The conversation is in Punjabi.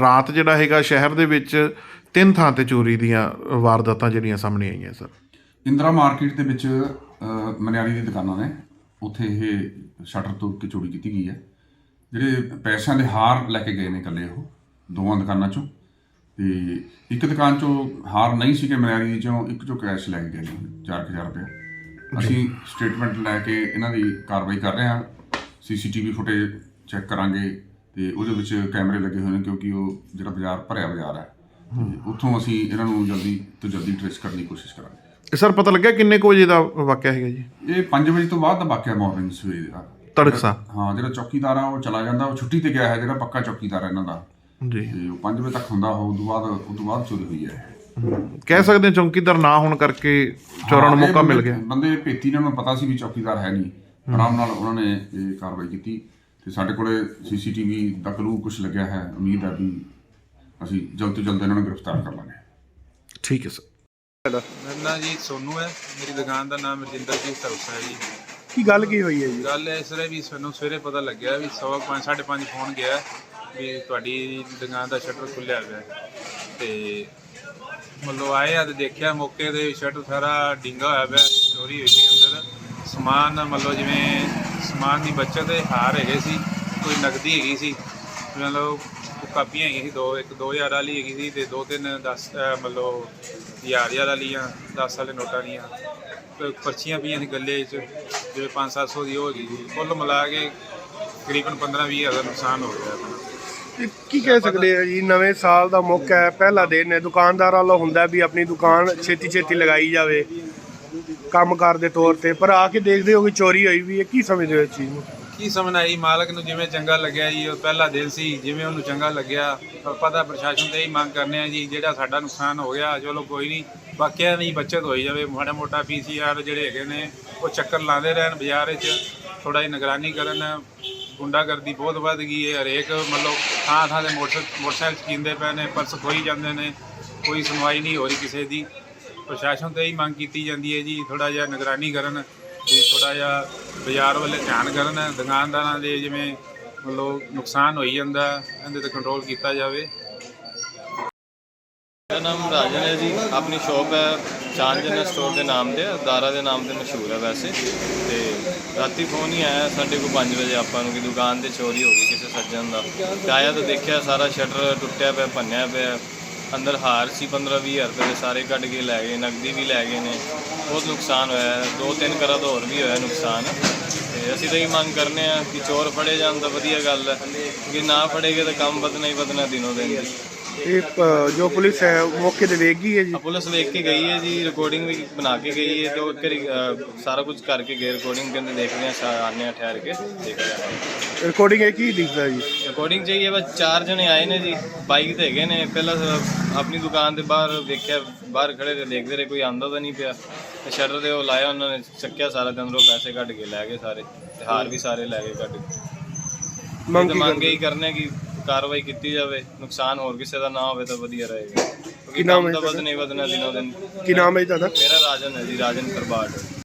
ਰਾਤ ਜਿਹੜਾ ਹੈਗਾ ਸ਼ਹਿਰ ਦੇ ਵਿੱਚ ਤਿੰਨ ਥਾਂ ਤੇ ਚੋਰੀ ਦੀਆਂ ਵਾਰਦਾਤਾਂ ਜਿਹੜੀਆਂ ਸਾਹਮਣੇ ਆਈਆਂ ਸਰ। ਇੰਦਰਾ ਮਾਰਕੀਟ ਦੇ ਵਿੱਚ ਮਨਿਆਰੀ ਦੀ ਦੁਕਾਨਾਂ ਨੇ। ਉੱਥੇ ਇਹ ਸ਼ਟਰ ਤੋੜ ਕੇ ਚੋਰੀ ਕੀਤੀ ਗਈ ਹੈ। ਜਿਹੜੇ ਪੈਸਿਆਂ ਦੇ ਹਾਰ ਲੈ ਕੇ ਗਏ ਨੇ ਇਕੱਲੇ ਉਹ ਦੋਵਾਂ ਦੁਕਾਨਾਂ ਚੋਂ। ਤੇ ਇੱਕ ਦੁਕਾਨ ਚੋਂ ਹਾਰ ਨਹੀਂ ਸੀ ਕਿ ਮਨਿਆਰੀ ਦੀ ਚੋਂ ਇੱਕ ਚੋਂ ਕੈਸ਼ ਲੈ ਕੇ ਗਏ ਨੇ 4000 ਰੁਪਏ ਅਸੀਂ ਸਟੇਟਮੈਂਟ ਲੈ ਕੇ ਇਹਨਾਂ ਦੀ ਕਾਰਵਾਈ ਕਰ ਰਹੇ ਹਾਂ। ਸੀਸੀਟੀਵੀ ਫੁਟੇਜ ਚੈੱਕ ਕਰਾਂਗੇ। ਤੇ ਉਹਦੇ ਵਿੱਚ ਕੈਮਰੇ ਲੱਗੇ ਹੋਏ ਨੇ ਕਿਉਂਕਿ ਉਹ ਜਿਹੜਾ ਬਾਜ਼ਾਰ ਭਰਿਆ ਬਾਜ਼ਾਰ ਹੈ। ਤੇ ਉੱਥੋਂ ਅਸੀਂ ਇਹਨਾਂ ਨੂੰ ਜਲਦੀ ਤੋਂ ਜਲਦੀ ਟ੍ਰੇਸ ਕਰਨ ਦੀ ਕੋਸ਼ਿਸ਼ ਕਰਾਂਗੇ। ਸਰ ਪਤਾ ਲੱਗਿਆ ਕਿੰਨੇ ਕੁ ਵਜੇ ਦਾ ਵਾਕਿਆ ਹੈਗਾ ਜੀ? ਇਹ 5 ਵਜੇ ਤੋਂ ਬਾਅਦ ਦਾ ਵਾਕਿਆ ਮਾਰਨਿੰਗ ਸਵੇਰੇ ਦਾ। ਤੜਕਸਾ। ਹਾਂ ਜਿਹੜਾ ਚੌਕੀਦਾਰ ਆ ਉਹ ਚਲਾ ਜਾਂਦਾ। ਉਹ ਛੁੱਟੀ ਤੇ ਗਿਆ ਹੈ ਜਿਹੜਾ ਪੱਕਾ ਚੌਕੀਦਾਰ ਹੈ ਇਹਨਾਂ ਦਾ। ਜੀ। ਤੇ ਉਹ 5 ਵਜੇ ਤੱਕ ਹੁੰਦਾ ਉਹ ਉਦੋਂ ਬਾਅਦ ਉਦੋਂ ਬਾਅਦ ਚੋਰੀ ਹੋਈ ਹੈ। ਕਹਿ ਸਕਦੇ ਹਾਂ ਚੌਕੀਦਾਰ ਨਾ ਹੋਣ ਕਰਕੇ ਚੋਰਾਂ ਨੂੰ ਹਾਂ, ਮੌਕਾ ਮਿਲ ਗਿਆ? ਬੰਦੇ ਭੇਤੀ ਇਹਨਾਂ ਨੂੰ ਪਤਾ ਸੀ ਵੀ ਚੌਕੀਦਾਰ ਹੈ ਨਹੀਂ। ਆਰਾਮ ਨਾਲ ਉਹਨਾਂ ਨੇ ਇਹ ਕਾਰਵਾਈ ਕੀਤੀ। ਤੇ ਸਾਡੇ ਕੋਲੇ ਸੀਸੀਟੀਵੀ ਦਾ ਕਲੂ ਕੁਝ ਲੱਗਿਆ ਹੈ ਉਮੀਦ ਹੈ ਵੀ ਅਸੀਂ ਜਲਦ ਤੋਂ ਜਲਦ ਇਹਨਾਂ ਨੂੰ ਗ੍ਰਿਫਤਾਰ ਕਰ ਲਾਂਗੇ। ਠੀਕ ਹੈ ਸਰ। ਮੇਰਾ ਨਾਂ ਜੀ ਸੋਨੂ ਹੈ ਮੇਰੀ ਦੁਕਾਨ ਦਾ ਨਾਮ ਰਜਿੰਦਰਜੀਤ ਸਰਸਾ ਹੈ ਜੀ। ਕੀ ਗੱਲ ਕੀ ਹੋਈ ਹੈ ਜੀ? ਗੱਲ ਇਸ ਤਰ੍ਹਾਂ ਵੀ ਸਾਨੂੰ ਸਵੇਰੇ ਪਤਾ ਲੱਗਿਆ ਵੀ ਸਵਾ ਕੁ ਪੰਜ ਸਾਢੇ ਪੰਜ ਫੋਨ ਗਿਆ ਵੀ ਤੁਹਾਡੀ ਦੁਕਾਨ ਦਾ ਸ਼ਟਰ ਖੁੱਲਿਆ ਹੋਇਆ ਹੈ। ਤੇ ਮਤਲਬ ਆਏ ਆ ਤੇ ਦੇਖਿਆ ਮੌਕੇ ਤੇ ਸ਼ਟਰ ਸਾਰਾ ਡਿੰਗਾ ਹੋਇਆ ਪਿਆ ਚੋਰੀ ਹੋਈ ਸੀ ਅੰਦਰ। ਸਮਾਨ ਮਤਲਬ ਜਿਵੇਂ ਸਮਾਨ ਦੀ ਬੱਚਤ ਦੇ ਹਾਰ ਹੈਗੇ ਸੀ, ਕੋਈ ਨਕਦੀ ਹੈਗੀ ਸੀ ਮਤਲਬ ਕਾਪੀਆਂ ਹੈਗੀਆਂ ਸੀ, ਦੋ, ਇੱਕ 2000 ਵਾਲੀ ਹੈਗੀ ਸੀ ਤੇ ਦੋ ਤਿੰਨ 10 ਮਤਲਬ ਹਜ਼ਾਰ ਹਜ਼ਾਰ ਵਾਲੀਆਂ 10 ਵਾਲੇ ਨੋਟਾਂ ਦੀਆਂ ਪਰਚੀਆਂ ਪਈਆਂ ਸੀ ਗੱਲੇ 'ਚ, ਜਿਵੇਂ 5-700 ਦੀ ਉਹ ਹੈਗੀ ਸੀ, ਕੁੱਲ ਮਿਲਾ ਕੇ ਤਕਰੀਬਨ 15-20 ਹਜ਼ਾਰ ਦਾ ਨੁਕਸਾਨ ਹੋ ਗਿਆ। ਆਪਣਾ ਕੀ ਕਹਿ ਸਕਦੇ ਆ ਜੀ, ਨਵੇਂ ਸਾਲ ਦਾ ਮੌਕਾ ਹੈ, ਪਹਿਲਾ ਦਿਨ ਹੈ, ਦੁਕਾਨਦਾਰਾਂ ਵੱਲੋਂ ਹੁੰਦਾ ਵੀ ਆਪਣੀ ਦੁਕਾਨ ਛੇਤੀ ਛੇਤੀ ਲਗਾਈ ਜਾਵੇ। ਕੰਮਕਾਰ ਦੇ ਤੌਰ ਤੇ, ਪਰ ਆ ਕੇ ਦੇਖਦੇ ਹੋ ਕਿ ਚੋਰੀ ਹੋਈ ਵੀ ਹੈ, ਕੀ ਸਮਝਦੇ ਹੋ ਇਸ ਚੀਜ਼ ਨੂੰ? ਕੀ ਸਮਝਣਾ ਜੀ ਮਾਲਕ ਨੂੰ ਜਿਵੇਂ ਚੰਗਾ ਲੱਗਿਆ ਜੀ, ਉਹ ਪਹਿਲਾ ਦਿਨ ਸੀ, ਜਿਵੇਂ ਉਹਨੂੰ ਚੰਗਾ ਲੱਗਿਆ ਆਪਾਂ ਤਾਂ ਪ੍ਰਸ਼ਾਸਨ ਤੇ ਹੀ ਮੰਗ ਕਰਨੇ ਆ ਜੀ, ਜਿਹੜਾ ਸਾਡਾ ਨੁਕਸਾਨ ਹੋ ਗਿਆ, ਚਲੋ ਕੋਈ ਨਹੀਂ, ਬਾਕੀਆਂ ਦੀ ਬੱਚਤ ਹੋਈ ਜਾਵੇ, ਮਾੜਾ ਮੋਟਾ ਪੀਸੀਆਰ ਜਿਹੜੇ ਹੈਗੇ ਨੇ, ਉਹ ਚੱਕਰ ਲਾਉਂਦੇ ਰਹਿਣ ਬਾਜ਼ਾਰ ਵਿੱਚ ਥੋੜਾ ਜਿਹਾ ਨਿਗਰਾਨੀ ਕਰਨ, ਗੁੰਡਾਗਰਦੀ ਬਹੁਤ ਵੱਧ ਗਈ ਹੈ, ਹਰੇਕ ਮਤਲਬ ਥਾਂ ਥਾਂ ਦੇ ਮੋਟਰ ਮੋਟਰਸਾਈਕਲ ਕੀਂਦੇ ਪਏ ਨੇ, ਪਰਸ ਖੋਈ ਜਾਂਦੇ ਨੇ, ਕੋਈ ਸੁਣਵਾਈ ਨਹੀਂ ਹੋ ਰਹੀ ਕਿਸੇ ਦੀ। ਪ੍ਰਸ਼ਾਸਨ ਤੋਂ ਹੀ ਮੰਗ ਕੀਤੀ ਜਾਂਦੀ ਹੈ ਜੀ ਥੋੜਾ ਜਿਹਾ ਨਿਗਰਾਨੀ ਕਰਨ ਤੇ ਥੋੜਾ ਜਿਹਾ ਬਾਜ਼ਾਰ ਵੱਲ ਧਿਆਨ ਕਰਨ। ਦੁਕਾਨਦਾਰਾਂ ਦੇ ਜਿਵੇਂ ਮਤਲਬ ਨੁਕਸਾਨ ਹੋਈ ਜਾਂਦਾ, ਇਹਦੇ ਤੇ ਕੰਟਰੋਲ ਕੀਤਾ ਜਾਵੇ। ਮੇਰਾ ਨਾਮ ਰਾਜਨ ਹੈ ਜੀ। ਆਪਣੀ ਸ਼ਾਪ ਹੈ ਚਾਂਜਨ ਸਟੋਰ ਦੇ ਨਾਮ ਤੇ ਦਾਰਾ ਦੇ ਨਾਮ ਤੇ ਮਸ਼ਹੂਰ ਹੈ ਵੈਸੇ। ਤੇ ਰਾਤੀ ਫੋਨ ਹੀ ਆਇਆ ਸਾਡੇ ਕੋਲ 5 ਵਜੇ ਆਪਾਂ ਨੂੰ ਕਿ ਦੁਕਾਨ ਤੇ ਚੋਰੀ ਹੋ ਗਈ ਕਿਸੇ ਸੱਜਣ ਦਾ। ਤੇ ਆਇਆ ਤਾਂ ਦੇਖਿਆ ਸਾਰਾ ਸ਼ਟਰ ਟੁੱਟਿਆ ਪਿਆ, ਭੰਨਿਆ ਪਿਆ। ਅੰਦਰ ਹਾਰ ਸੀ 15 20 ਹਜ਼ਾਰ ਰੁਪਏ ਦੇ ਸਾਰੇ ਕੱਢ ਕੇ ਲੈ ਗਏ ਨਕਦੀ ਵੀ ਲੈ ਗਏ ਨੇ। ਬਹੁਤ ਨੁਕਸਾਨ ਹੋਇਆ ਹੈ। ਦੋ ਤਿੰਨ ਘਰਾਂ ਦਾ ਹੋਰ ਵੀ ਹੋਇਆ ਨੁਕਸਾਨ। ਤੇ ਅਸੀਂ ਤਾਂ ਇਹ ਮੰਗ ਕਰਨੇ ਆ ਕਿ ਚੋਰ ਫੜੇ ਜਾਣ ਤਾਂ ਵਧੀਆ ਗੱਲ ਹੈ ਕਿ ਨਾ ਫੜੇਗੇ ਤਾਂ ਕੰਮ ਵਧਣਾ ਹੀ ਵਧਣਾ ਦਿਨੋਂ ਦਿਨ ਇਹ ਜੋ ਪੁਲਿਸ ਹੈ ਮੌਕੇ ਤੇ ਵੇਖ ਗਈ ਹੈ ਜੀ? ਪੁਲਿਸ ਵੇਖ ਕੇ ਗਈ ਹੈ ਜੀ ਰਿਕਾਰਡਿੰਗ ਵੀ ਬਣਾ ਕੇ ਗਈ ਹੈ ਤੇ ਉਹ ਸਾਰਾ ਕੁਝ ਕਰਕੇ ਗਏ ਰਿਕਾਰਡਿੰਗ ਕਹਿੰਦੇ ਦੇਖਦੇ ਆ ਆਨੇ ਆ ਠਹਿਰ ਕੇ ਦੇਖਦੇ ਆ ਰਿਕਾਰਡਿੰਗ ਇਹ ਕੀ ਦਿਖਦਾ ਜੀ? ਰਿਕਾਰਡਿੰਗ ਚਾਹੀਏ ਬਸ ਚਾਰ ਜਣੇ ਆਏ ਨੇ ਜੀ ਬਾਈਕ ਤੇ ਹੈਗੇ ਨੇ ਪਹਿਲਾਂ ਤਾਂ ਆਪਣੀ ਦੁਕਾਨ ਦੇ ਬਾਹਰ ਵੇਖਿਆ ਬਾਹਰ ਖੜੇ ਤੇ ਦੇਖਦੇ ਰਹੇ ਕੋਈ ਆਂਦਾ ਤਾਂ ਨਹੀਂ ਪਿਆ। ਤੇ ਸ਼ਟਰ ਤੇ ਉਹ ਲਾਇਆ ਉਹਨਾਂ ਨੇ ਚੱਕਿਆ ਸਾਰਾ ਤੇ ਅੰਦਰੋਂ ਪੈਸੇ ਕੱਢ ਕੇ ਲੈ ਗਏ ਸਾਰੇ ਤੇ ਹਾਰ ਵੀ ਸਾਰੇ ਲੈ ਗਏ ਕੱਢ ਕੇ। ਮੰਗ ਕੀ ਮੰਗ ਇਹੀ ਕਰਨੇ ਕਿ ਕਾਰਵਾਈ ਕੀਤੀ ਜਾਵੇ ਨੁਕਸਾਨ ਹੋਰ ਕਿਸੇ ਦਾ ਨਾ ਹੋਵੇ ਤਾਂ ਵਧੀਆ ਰਹੇਗਾ ਕੀ ਨਾਮ ਹੈ ਤਾਂ? ਵਧਣਾ ਹੀ ਵਧਣਾ ਦਿਨੋਂ ਦਿਨ। ਕੀ ਨਾਮ ਹੈ ਜੀ ਤੁਹਾਡਾ? ਮੇਰਾ ਰਾਜਨ ਹੈ ਜੀ ਰਾਜਨ ਕਰਬਾਟ